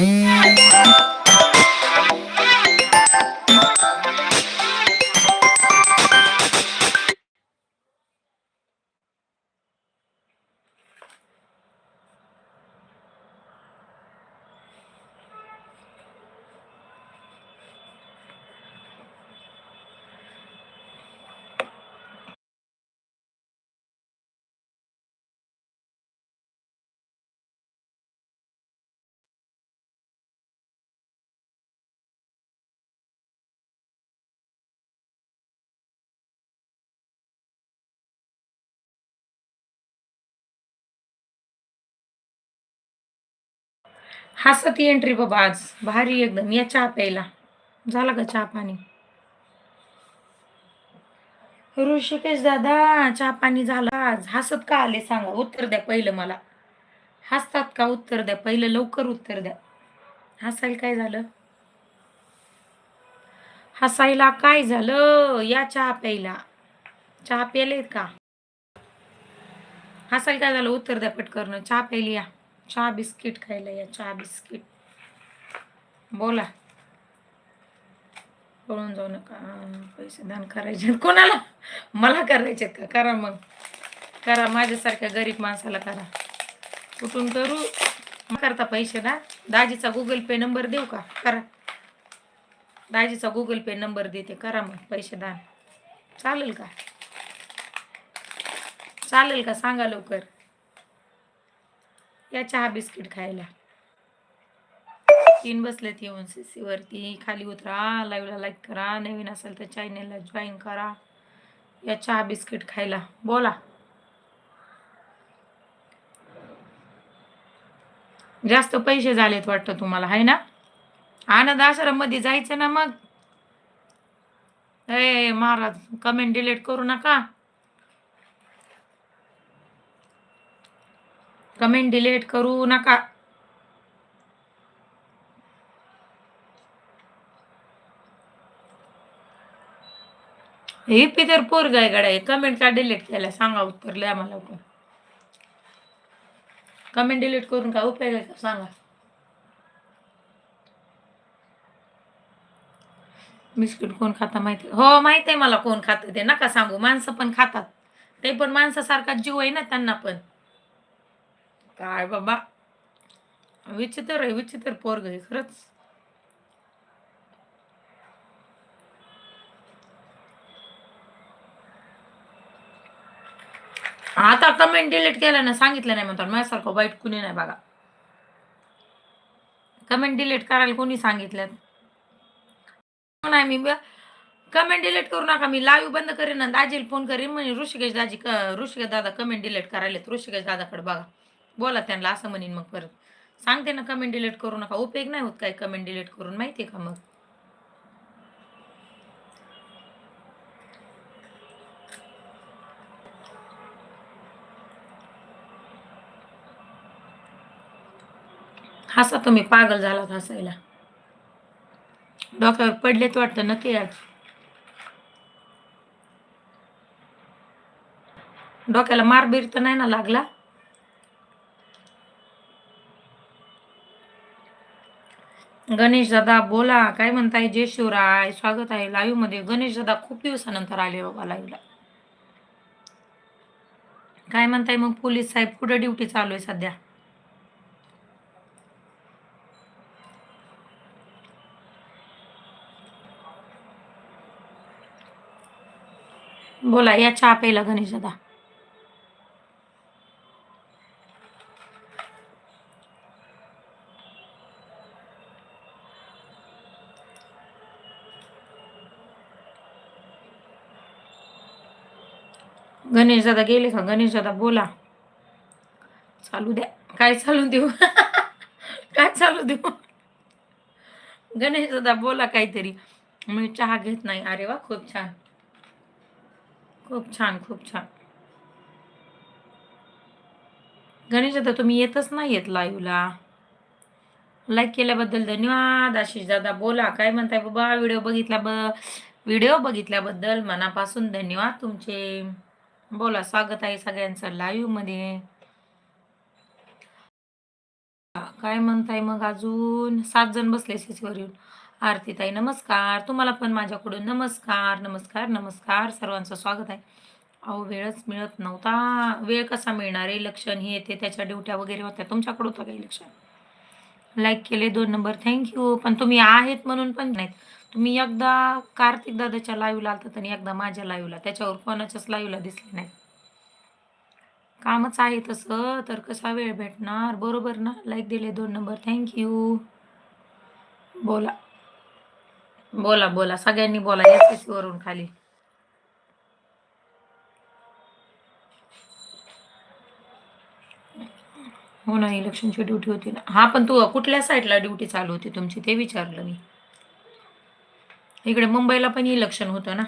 Música हसत एंट्री बाबा आज. भारी एकदम. या चहा प्यायला. झाला का चहा पाणी? ऋषिकेश दादा चहा पाणी झाला आज. हसत का आले सांगा. उत्तर द्या पहिलं मला. हसतात का? उत्तर द्या. पहिलं लवकर उत्तर द्या. हसायला काय झालं? हसायला काय झालं? या चहा प्यायला. चहा प्यायलेत का? हसायला काय झालं? उत्तर द्या पटकरनं. चहा प्यायली या. चहा बिस्किट खायला या चहा बिस्किट. बोला. पळून जाऊ नका. पैसे दान करायचे कोणाला? मला करायचे का? करा मग. करा माझ्यासारख्या गरीब माणसाला करा. कुठून करू? करता पैसे ना. दाजीचा गुगल पे नंबर देऊ का? करा. दाजीचा गुगल पे नंबर देते. करा मग पैसे दान. चालेल का? चालेल का? सांगा लवकर. या चहा बिस्किट खायला. तीन बसलेत येऊन सी वरती. खाली उतरा लाईव्हला लाईक करा. नवीन असेल तर चॅनेलला जॉईन करा. या चहा बिस्किट खायला. बोला. जास्त पैसे झालेत वाटतं तुम्हाला आहे ना? आनंद आश्रममध्ये जायचं ना मग? ए महाराज कमेंट डिलीट करू नका. कमेंट डिलीट करू नका. हे पितर पोरग आहे गड्या कमेंट का डिलीट केला? सांगा उत्तरले आम्हाला पण कमेंट डिलीट करून काय उपयोग आहे का? सांगा. बिस्किट कोण खाता माहिती? हो माहीत आहे मला कोण खातं ते. नका सांगू. माणसं पण खातात. ते पण माणसासारखा जीव आहे ना त्यांना पण. काय बाबा? विचित्र आहे विचित्र पोरग आहे खरंच. आता कमेंट डिलीट केलं ना सांगितलं नाही म्हणतात. माझ्यासारखं वाईट कुणी नाही बघा. कमेंट डिलीट करायला कोणी सांगितलं? नाही मी कमेंट डिलीट करू नका. मी लाईव्ह बंद करेन दाजीला फोन करीन. म्हणजे ऋषिकेश दाजी ऋषिकेश दादा कमेंट डिलीट करायला ऋषिकेश दादाकडे बघा. बोला त्यांना असं म्हणीन मग परत. सांगते ना कमेंट डिलीट करू नका. उपयोग नाही होत काय कमेंट डिलीट करून माहिती का मग? हसा तुम्ही पागल झालात हसायला. डोक्यावर पडलेत वाटतं नक्की आज डोक्याला मारबीर तर नाही ना लागला? गणेश दादा बोला काय म्हणताय? जय शिवराय स्वागत आहे लाईव्हमध्ये. गणेश दादा खूप दिवसानंतर आले बाबा लाईव्हला काय म्हणताय मग पोलीस साहेब? कुठं ड्युटी चालू आहे सध्या? बोला या चहा प्यायला गणेश दादा. गणेश दादा गेले का? गणेश दादा बोला. चालू द्या. काय चालू देऊ? काय चालू देऊ? गणेश दादा बोला काहीतरी. मी चहा घेत नाही. अरे वा खूप छान. खूप छान खूप छान. गणेश दादा तुम्ही येतच नाही येत लाईव्हला लाईक केल्याबद्दल धन्यवाद. आशिष दादा बोला. काय म्हणताय बाबा? व्हिडिओ बघितल्या ब व्हिडिओ बघितल्याबद्दल मनापासून धन्यवाद तुमचे. बोला स्वागत आहे सगळ्यांचं लाईव्हमध्ये. काय म्हणताय मग अजून? सात जण बसले सीसीवर येऊन. आरती ताई नमस्कार. तुम्हाला पण माझ्याकडून नमस्कार नमस्कार नमस्कार. सर्वांचं स्वागत आहे. अहो वेळच मिळत नव्हता. वेळ कसा मिळणार इलेक्शन हे येते त्याच्या ड्युट्या वगैरे होत्या. तुमच्याकडे होतं का इलेक्शन लाईक केले दोन नंबर थँक्यू पण तुम्ही आहेत म्हणून पण नाहीत तुम्ही एकदा कार्तिक दादाच्या लाईव्हला आलतात आणि एकदा माझ्या लाईव्हला त्याच्यावर कोणाच्याच लाईव्हला दिसले नाही. कामच आहे तसं तर कसा वेळ भेटणार? बरोबर ना? लाईक दिले दोन नंबर थँक्यू बोला. बोला बोला. सगळ्यांनी बोला. एस एस वरून खाली. हो ना इलेक्शनची ड्युटी होती ना. हा पण तू कुठल्या साईडला ड्युटी चालू होती तुमची? ते विचारलं मी. इकडे मुंबईला पण इलेक्शन होतं ना.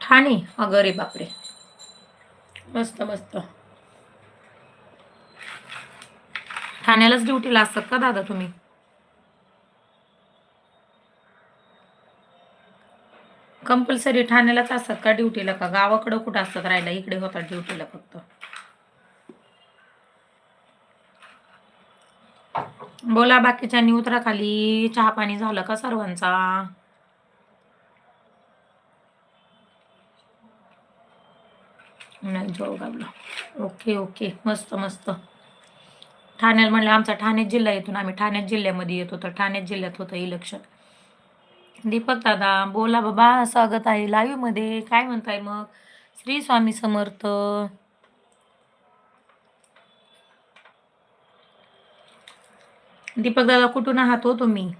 ठाणे अगरे बापरे. मस्त मस्त. ठाण्यालाच ड्युटीला असतात का दादा तुम्ही? कंपल्सरी ठाण्यालाच असतात का ड्युटीला का गावाकडं कुठं असतात राहायला? इकडे होतात ड्युटीला फक्त. बोला बाकीच्यांनी उतरा खाली चहा पाणी झालं का सर्वांचा? नाही जोगावला ओके ओके मस्त मस्त. ठाण्याला म्हणलं आमचा ठाणे जिल्हा येतो ना आम्ही ठाण्यात जिल्ह्यामध्ये येतो. तर ठाण्यात जिल्ह्यात होतं इलेक्शन दीपक दादा बोला बाबा स्वागत आहे लाईव्हमध्ये. काय म्हणताय मग? श्री स्वामी समर्थ. दीपक दादा कुठून आहात हो तुम्ही?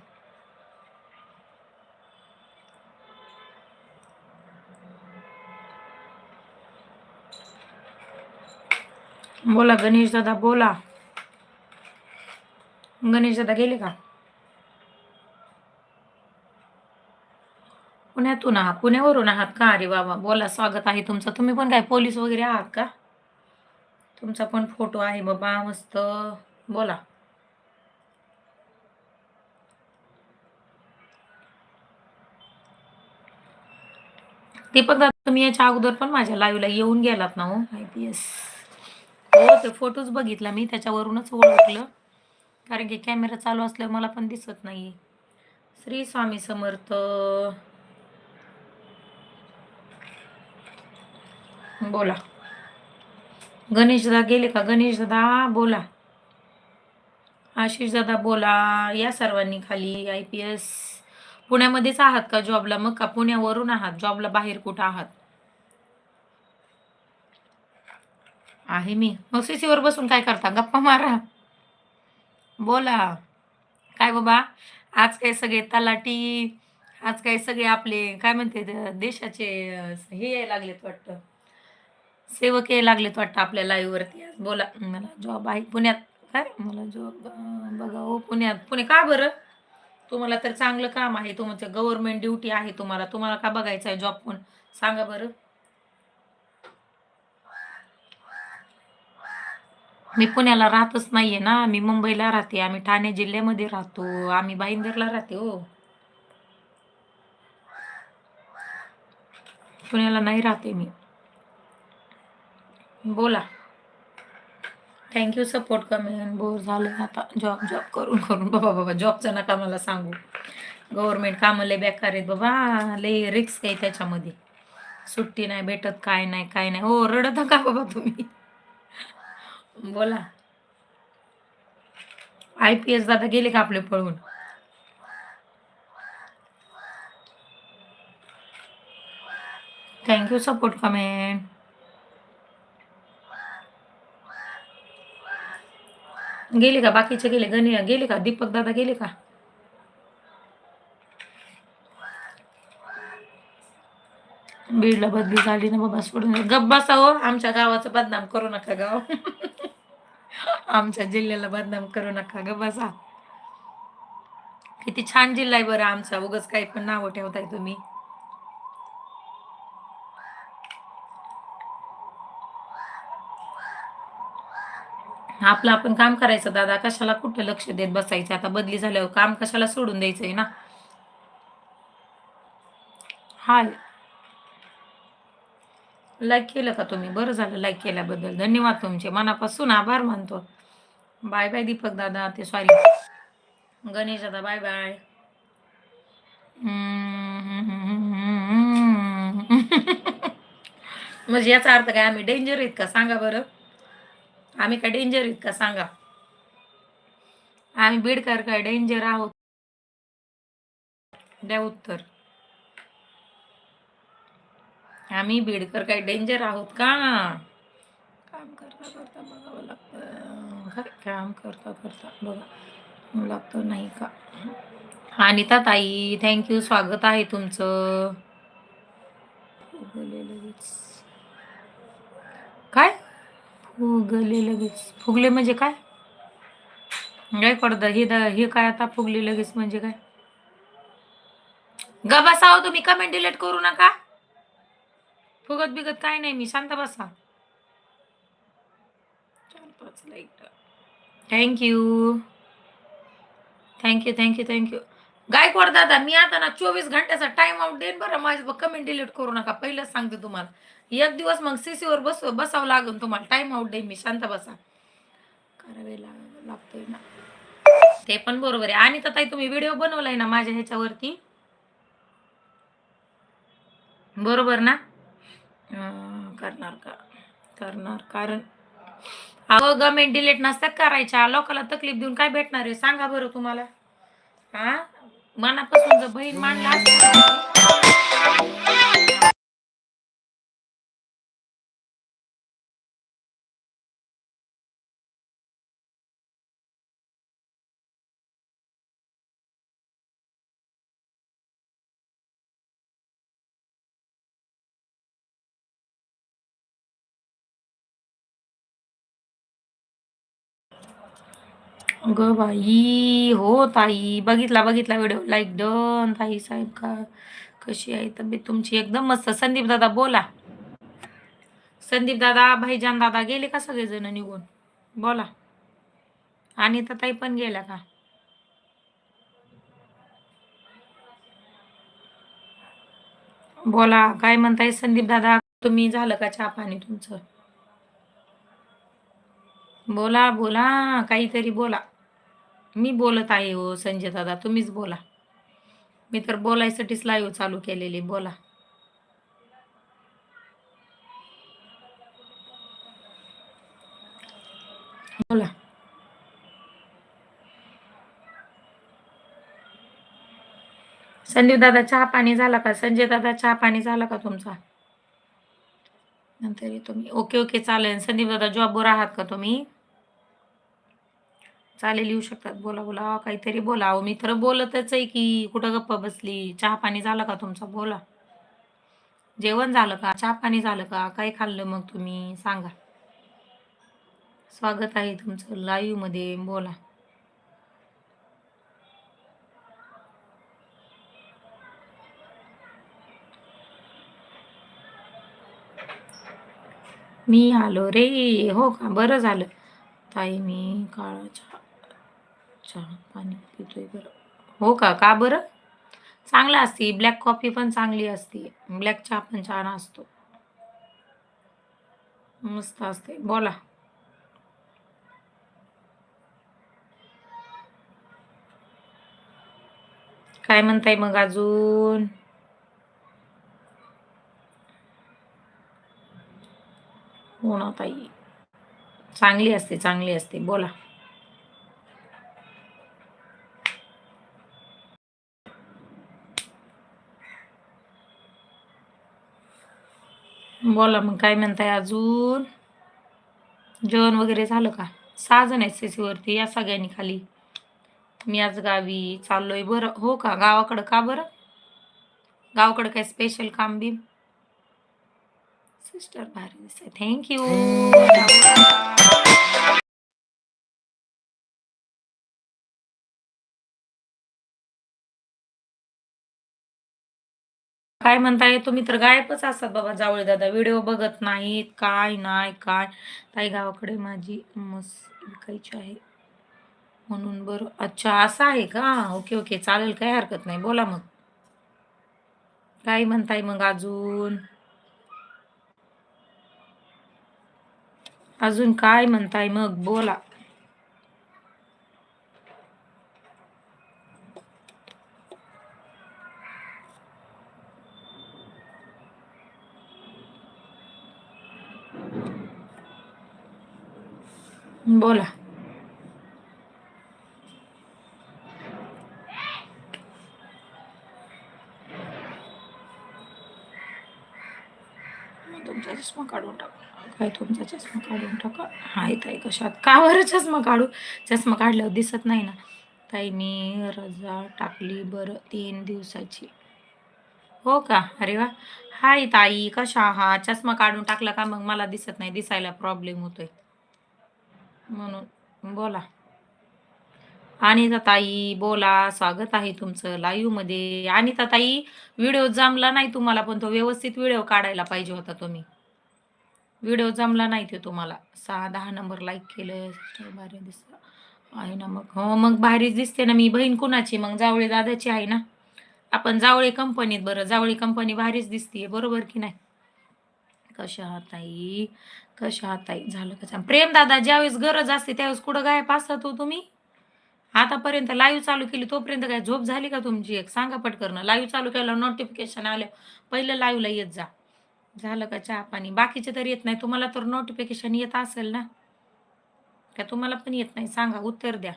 बोला गणेश दादा बोला. गणेश दादा गेले का? पुण्यातून आहात? पुण्यावरून आहात का? अरे बाबा बोला स्वागत आहे तुमचं. तुम्ही पण काय पोलीस वगैरे आहात का? तुमचा पण फोटो आहे बाबा मस्त. बोला. दीपक दादा तुम्ही याच्या अगोदर पण माझ्या लाईव्हला येऊन गेलात ना हो? आय पी एस हो ते फोटोज बघितला मी त्याच्यावरूनच ओळखलं. कारण की कॅमेरा चालू असल्यावर मला पण दिसत नाही श्री स्वामी समर्थ. बोला. गणेश दादा गेले का? गणेश दादा बोला. आशिष दादा बोला. या सर्वांनी खाली आय पी एस पुण्यामध्येच आहात का जॉबला मग का पुण्यावरून आहात? जॉबला बाहेर कुठं आहात? आहे मी. मग सीसीवर बसून काय करता? गप्पा मारा. बोला. काय बाबा? आज काय सगळे तलाटी आज काय सगळे आपले काय म्हणते देशाचे हे यायला लागलेत वाटतं. सेवक यायला लागलेत वाटतं आपल्या लाईव्हवरती आज बोला मला जॉब आहे पुण्यात. काय? मला जॉब बघा हो पुण्यात. पुणे का बरं? तुम्हाला तर चांगलं काम आहे. तुमचं गव्हर्नमेंट ड्युटी आहे तुम्हाला. तुम्हाला का बघायचं आहे जॉब पण? सांगा बरं. मी पुण्याला राहतच नाहीये ना. मी मुंबईला राहते. आम्ही ठाणे जिल्ह्यामध्ये राहतो. आम्ही बाईंदरला राहते हो. पुण्याला नाही राहते मी. बोला. थँक्यू सपोर्ट कमेंट बोर झालं आता. जॉब जॉब करून करून. बाबा बाबा जॉबचं नका मला सांगू. गव्हर्मेंट कामं लय बेकार आहेत बाबा. लय रिक्स आहे त्याच्यामध्ये. सुट्टी नाही भेटत काय नाही काय नाही. हो रडत का बाबा तुम्ही. बोला. आय पी एस दादा गेले का आपले पळून? थँक्यू सपोर्ट कमेंट गेले का? बाकीचे गेले? गणे गेले का? दीपक दादा गेले का? बीडला बदली झाली ना बाबा सोडून गब्बासा हो. आमच्या गावाचं बदनाम करू नका गाव आमच्या जिल्ह्याला बदनाम करू नका गब्बासा किती छान जिल्हा आहे बरं आमचा. उगच काही पण नावं ठेवताय तुम्ही. आपलं आपण काम करायचं दादा. कशाला कुठं लक्ष देत बसायचं? आता बदली झाल्यावर काम कशाला सोडून द्यायचंय ना? हाय. लाईक केलं का तुम्ही? बरं झालं लाईक केल्याबद्दल. धन्यवाद तुमचे. मनापासून आभार मानतो. बाय बाय दीपक दादा. ते सॉरी गणेश दादा बाय बाय म्हणजे याचा अर्थ काय? आम्ही डेंजर आहेत का? सांगा बरं. आम्ही काय डेंजर आहेत का? सांगा. आम्ही बीडकर काय डेंजर आहोत? द्या उत्तर. आम्ही बीडकर काय डेंजर आहोत का? काम करता करता बघावं लागतं. काम करता करता बघा. लागतं नाही का? अनिता ताई थँक्यू स्वागत आहे तुमचं. काय? फुगले लगेच. फुगले म्हणजे काय? काय पडदा. हे द हे काय आता फुगले लगेच म्हणजे काय? ग बसाव तुम्ही. कमेंट डिलीट करू नका. फुगत बिगत काय नाही मी. शांत बसा. Thank you thank you thank you thank you Gaikwad दादा मी आता ना चोवीस घंट्याचा टाइम आउट देईन बरं. माझं कमेंट डिलीट करू नका. पहिलंच सांगते तुम्हाला. एक दिवस मग सीसीवर बस बसावं लागेल तुम्हाला. टाइम आउट देईन मी. शांत बसा. करावे लागतोय ना. ते पण बरोबर आहे. आणि तर ताई तुम्ही व्हिडिओ बनवलाय ना माझ्या ह्याच्यावरती. बरोबर ना? करणार का? करणार. कारण अहो गमेंट डिलीट नसतात करायच्या. लोकांना तकलीफ देऊन काय भेटणार आहे? सांगा बरं तुम्हाला. हा? मनापासून जर बहीण मांडला असता ग बाई हो ताई बघितला बघितला व्हिडिओ लाईक डन ताई साहेब का कशी आहे तब्येत तुमची? एकदम मस्त. संदीप दादा बोला. संदीप दादा भाईजान दादा गेले का सगळेजण निघून? बोला. आणि तर ताई पण गेल्या का? बोला काय म्हणताय संदीप दादा? तुम्ही झालं का चहा पाणी तुमचं? बोला बोला काहीतरी बोला. मी बोलत आहे हो संजय दादा तुम्हीच बोला. मी तर बोलायसाठीच लाईव्ह चालू केलेली बोला. बोला. संदीप दादा चहा पाणी झाला का? संजय दादा चहा पाणी झाला का तुमचा? नंतर येतो मी. ओके ओके चालेल. संदीप दादा जॉबवर आहात का तुम्ही? चालेल येऊ शकतात. बोला बोला. काहीतरी बोला. अहो मी तर बोलतच आहे की कुठं गप्प बसली? चहा पाणी झालं का तुमचा? बोला. जेवण झालं का? चहा पाणी झालं का? काय खाल्लं मग तुम्ही? सांगा. स्वागत आहे तुमचं लाईव्हमध्ये. बोला. मी आलो रे. हो का? बरं झालं. ताई मी काळा चहा चहा पाणी पितोय बरं. हो का? का बरं? चांगलं असते. ब्लॅक कॉफी पण चांगली असते. ब्लॅक चहा पण छान असतो. मस्त असते. बोला. काय म्हणताय मग अजून? हो ना ताई चांगली असते चांगली असते. बोला. बोला मग काय म्हणताय अजून? जेवण वगैरे झालं का? सहा जण आहेत CC वरती या सगळ्यांनी खाली. मी आज गावी चाललोय. बरं हो का? गावाकडं का बरं? गावाकडं काय स्पेशल काम बी सिस्टर भारी दिसते थँक्यू काय म्हणताय? तुम्ही तर गायबच असतात बाबा जावळे दादा. व्हिडिओ बघत नाहीत. काय नाही काय? ताई गावाकडे माझी मस विकायची आहे. म्हणून बरं. अच्छा असं आहे का? Okay okay. चालेल काही हरकत नाही. बोला मग. काय म्हणताय मग अजून? अजून काय म्हणताय मग? बोला. बोला. मग तुमचा चष्मा काढून टाकू काय तुमचा चष्मा काढून टाका? हाय ताई कशात? का बरं चष्मा काढू? चष्मा काढल्यावर दिसत नाही ना. ताई मी रजा टाकली बरं तीन दिवसाची. हो का? अरे वा. हाय ताई कशा हा चष्मा काढून टाकला का मग मला दिसत नाही दिसायला प्रॉब्लेम होतोय. म्हणून बोला. अनिता ताई बोला स्वागत आहे तुमचं लाईव्हमध्ये. अनिता ताई व्हिडिओ जमला नाही तुम्हाला पण तो व्यवस्थित व्हिडिओ काढायला पाहिजे होता तुम्ही. व्हिडिओ जमला नाही ते तुम्हाला. सहा दहा नंबर लाईक केलं भारी दिसत आहे ना मग. हो मग भारीच दिसते ना. मी बहीण कुणाची? मग जावळे दादाची आहे ना. आपण जावळे कंपनीत बरं. जावळे कंपनी भारीच दिसते बरोबर की नाही? कशा हाताई ताई? कशा हाताई झालं कसं प्रेम दादा ज्यावेळेस गरज असते त्यावेळेस कुठं गायब असतात हो तुम्ही? आतापर्यंत लाईव्ह चालू केली तोपर्यंत काय? झोप झाली का तुमची? एक सांगा पटकन. लाईव्ह चालू केलं नोटिफिकेशन आलं पहिलं लाईव्हला येत जा. झालं का चहा पाणी? बाकीचे तर येत नाही. तुम्हाला तर नोटिफिकेशन येत असेल ना? का तुम्हाला पण येत नाही? सांगा उत्तर द्या.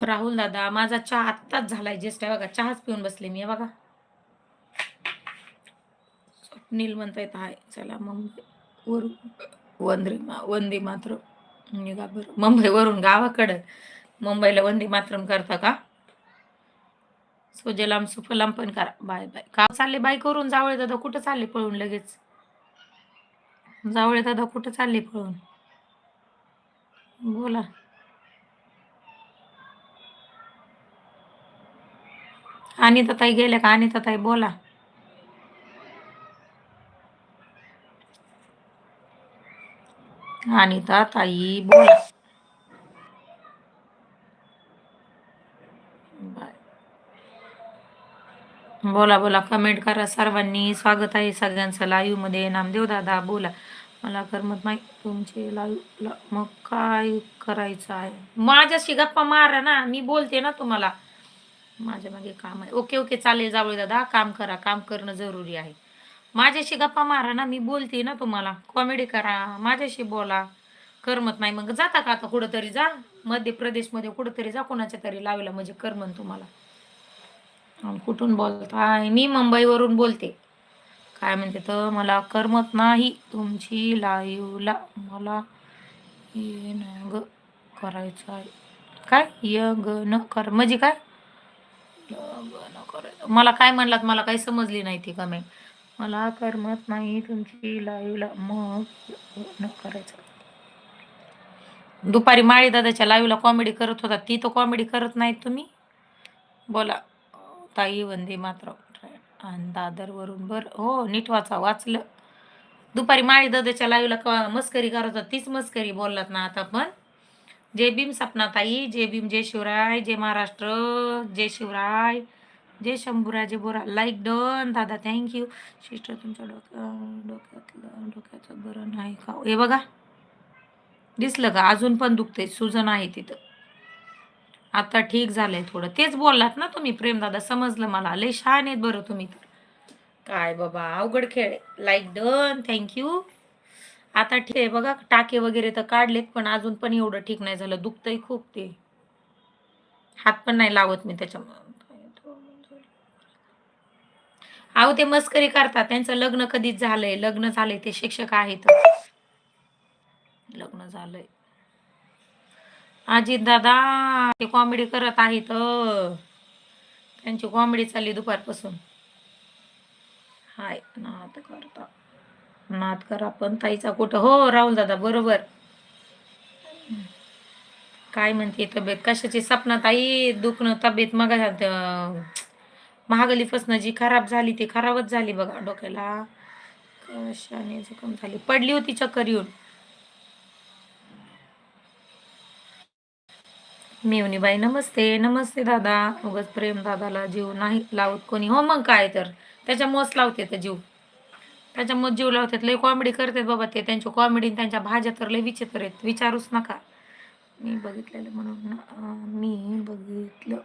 राहुल दादा माझा चहा आत्ताच झालाय ज्येष्ठ आहे बघा चहाच पिऊन बसले मी बघा. स्वप्नील म्हणतायत आहे. चला मुंबई वरून. वंदे मा वंदे मात्र निघा बरं. मुंबईवरून गावाकडं. मुंबईला वंदे मातरम करता का? सुजलाम सुफलाम पण करा. Bye bye. का चालले? बाय करून जावळे दादा कुठं चालले पळून लगेच? जावळे दादा कुठं चालले पळून? बोला. अनिता ताई गेल्या का? अनिता ताई बोला. अनिता ताई बोला बाय बोला बोला. कमेंट करा. सर्वांनी स्वागत आहे सगळ्यांचं. लाईव्हमध्ये नामदेव दादा बोला. मला करमत नाही तुमचे लाईव्ह मग काय करायचं आहे? माझ्याशी गप्पा मारा ना. मी बोलते ना तुम्हाला. माझ्या मागे काम आहे. Okay okay. चालेल जावळे दादा. काम करा. काम करणं जरुरी आहे. माझ्याशी गप्पा मारा ना. मी बोलते ना तुम्हाला. कॉमेडी करा. माझ्याशी बोला. करमत नाही. मग जाता का आता कुठंतरी जा? मध्य प्रदेशमध्ये कुठंतरी जा. कोणाच्या तरी लावला म्हणजे करमन तुम्हाला. कुठून बोलताय मी मुंबईवरून बोलते. काय म्हणते तर मला करमत नाही तुमची लाईवला. मला ये करायचं आहे. काय? य ग न कर. म्हणजे काय? य ग न करायचं. मला काय म्हणलात? मला काही समजली नाही ती कमेंट मला करमत नाही तुमची लाईवला. मग न करायचं. दुपारी माळी दादाच्या लाईव्हला कॉमेडी करत होता. ती तर कॉमेडी करत नाहीत तुम्ही. बोला. ताई वंदे मात्र आणि दादरवरून बर हो नीट वाचा वाचलं. दुपारी माळी दादाच्या लाईव्हला क- मस्करी करत होता तीच मस्करी बोललात ना आता पण जय भीम सपना ताई जय भीम जय शिवराय जय महाराष्ट्र जय शिवराय जय शंभूराजे बोरा. लाईक डन दादा थँक्यू सिस्टर तुमच्या डोक्या डोक्यातलं डोक्याचं बरं नाही का? हे बघा. दिसलं का? अजून पण दुखतंय. सुजन आहे तिथं. आता ठीक झालंय थोडं. तेच बोललात ना तुम्ही प्रेमदादा समजलं मला. लय छान आहेत बरं तुम्ही तर. काय बाबा अवघड खेळ लाईक डन थँक्यू आता ठीक आहे बघा टाके वगैरे तर काढलेत पण अजून पण एवढं ठीक नाही झालं. दुखतंय खूप ते. हात पण नाही लावत मी त्याच्या अहो ते मस्करी करतात. त्यांचं लग्न कधीच झालंय. लग्न झालंय. ते शिक्षक आहेत. लग्न झालंय. अजित दादा ते कॉमेडी करत आहेत. त्यांची कॉमेडी चालली दुपारपासून. हाय नात करता. नात करा पण ताईचा कुठं? हो राहुल दादा बरोबर. काय म्हणते तब्येत? कशाची? सपना ताई दुखणं तब्येत मग महागलीपासून जी खराब झाली ती खराबच झाली बघा डोक्याला. कशाने जखम झाली? पडली होती चक्कर येऊन. मेवणीबाई नमस्ते. नमस्ते दादा. उगच प्रेम दादाला जीव नाही लावत कोणी. हो मग काय तर. त्याच्यामुळंच लावते तर जीव. त्याच्यामुळे जीव लावतात. लय कॉमेडी करतात बाबा ते. त्यांच्या कॉमेडी त्यांच्या भाज्या तर लय विचित्र आहेत. विचारूच नका. मी बघितलेलं म्हणून ना मी बघितलं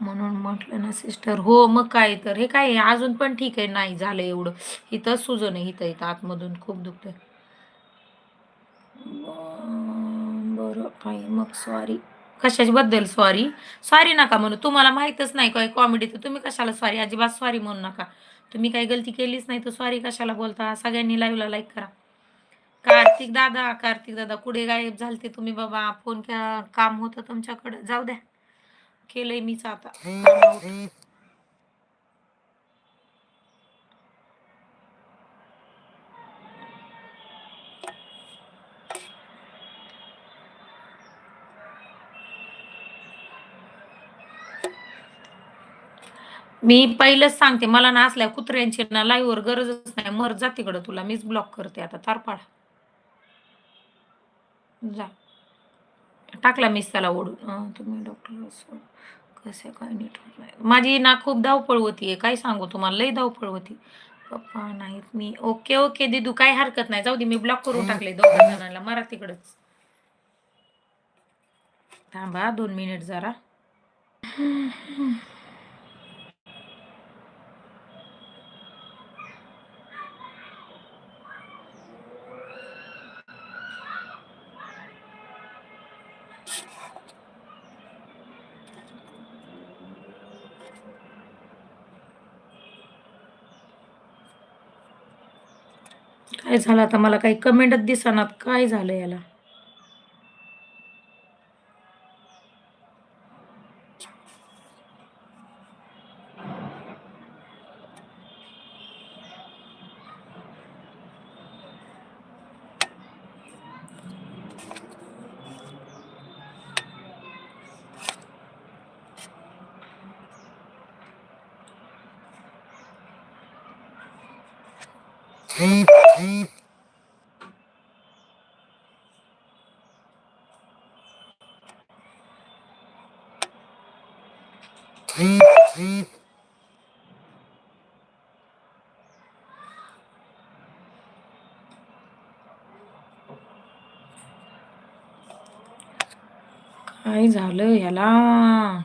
म्हणून म्हटलं ना सिस्टर हो मग काय तर. हे काय आहे, अजून पण ठीक आहे. नाही झालं एवढं. इथं सुजन आहे. इथं इथं. आतमधून खूप दुखतं बरं आहे मग सॉरी कशाबद्दल सॉरी सॉरी नका म्हणू. तुम्हाला माहीतच नाही काय कॉमेडी तर तुम्ही कशाला सॉरी अजिबात सॉरी म्हणू नका. तुम्ही काही गलती केलीच नाही तर सॉरी कशाला बोलता? सगळ्यांनी लाईव्हला लाईक करा. कार्तिक दादा कार्तिक दादा कुठे गायब झालते तुम्ही बाबा? फोन काम होतं तुमच्याकडं? जाऊ द्या. केलंय मीच आता. मी पहिलंच सांगते मला ना असल्या कुत्र्यांची ना लाईव्हवर गरजच नाही. मर जा तिकडं तुला मीच ब्लॉक करते आता तारपाड जा. टाकला मीच त्याला ओढून. तुम्ही डॉक्टर कसं काय नीट होत नाही. माझी ना खूप धावपळ होती आहे काय सांगू तुम्हाला लई धावपळ होती. पप्पा नाहीत मी ओके ओके दिदू काय हरकत नाही. जाऊ दे मी ब्लॉक करून टाकले दोघं जणांना. मारा तिकडच. थांबा दोन मिनिट जरा. काय झालं आता? मला काही कमेंटच दिसणार काय झालं याला? काय झालं याला?